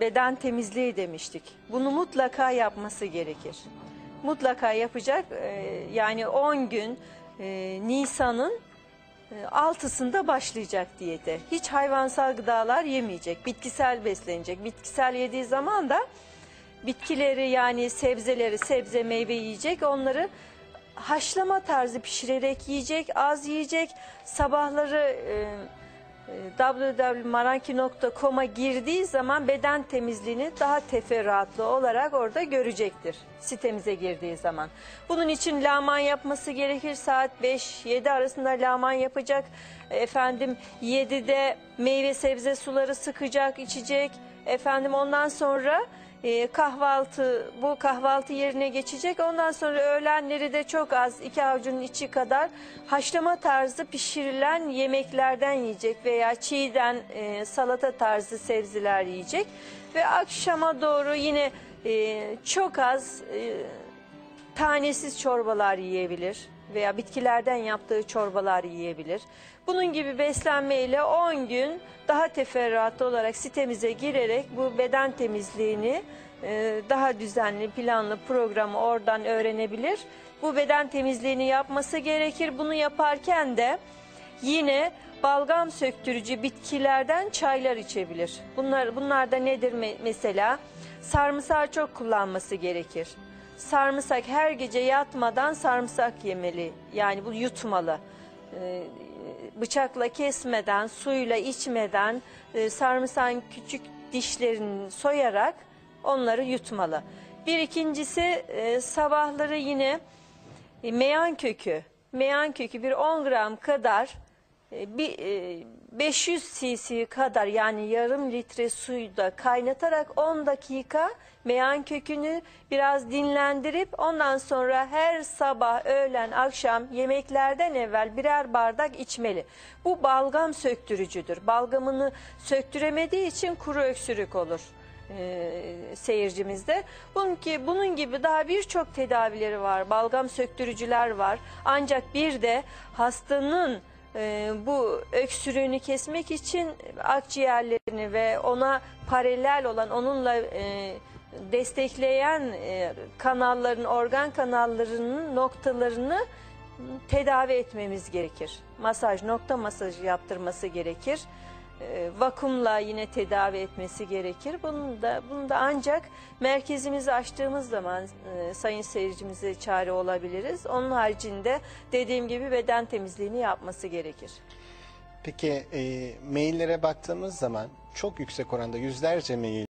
beden temizliği demiştik. Bunu mutlaka yapması gerekir. Mutlaka yapacak. Ee, yani 10 gün e, Nisan'ın e, altısında başlayacak diyete. Hiç hayvansal gıdalar yemeyecek. Bitkisel beslenecek. Bitkisel yediği zaman da bitkileri yani sebzeleri, sebze meyve yiyecek. Onları haşlama tarzı pişirerek yiyecek, az yiyecek. Sabahları e, www.maranki.com'a girdiği zaman beden temizliğini daha teferruatlı olarak orada görecektir. Sitemize girdiği zaman. Bunun için laman yapması gerekir. Saat 5-7 arasında laman yapacak. Efendim 7'de meyve sebze suları sıkacak, içecek. Efendim ondan sonra e, kahvaltı bu kahvaltı yerine geçecek. Ondan sonra öğlenleri de çok az iki avucunun içi kadar haşlama tarzı pişirilen yemeklerden yiyecek veya çiğden e, salata tarzı sebzeler yiyecek. Ve akşama doğru yine e, çok az e, tanesiz çorbalar yiyebilir veya bitkilerden yaptığı çorbalar yiyebilir. Bunun gibi beslenmeyle 10 gün daha teferruatlı olarak sitemize girerek bu beden temizliğini e, daha düzenli, planlı programı oradan öğrenebilir. Bu beden temizliğini yapması gerekir. Bunu yaparken de yine balgam söktürücü bitkilerden çaylar içebilir. Bunlar bunlar da nedir me- mesela? Sarımsağı çok kullanması gerekir sarımsak her gece yatmadan sarımsak yemeli. Yani bu yutmalı. Ee, bıçakla kesmeden, suyla içmeden e, sarımsağın küçük dişlerini soyarak onları yutmalı. Bir ikincisi e, sabahları yine meyan kökü. Meyan kökü bir 10 gram kadar bir e, 500 cc kadar yani yarım litre suyda kaynatarak 10 dakika meyan kökünü biraz dinlendirip ondan sonra her sabah, öğlen, akşam yemeklerden evvel birer bardak içmeli. Bu balgam söktürücüdür. Balgamını söktüremediği için kuru öksürük olur e, seyircimizde. Bunun, ki, bunun gibi daha birçok tedavileri var. Balgam söktürücüler var. Ancak bir de hastanın e, bu öksürüğünü kesmek için akciğerlerini ve ona paralel olan onunla e, destekleyen e, kanalların, organ kanallarının noktalarını tedavi etmemiz gerekir. Masaj, nokta masajı yaptırması gerekir. E, vakumla yine tedavi etmesi gerekir. Bunu da, bunu da ancak merkezimizi açtığımız zaman e, sayın seyircimize çare olabiliriz. Onun haricinde dediğim gibi beden temizliğini yapması gerekir. Peki e, maillere baktığımız zaman çok yüksek oranda yüzlerce mail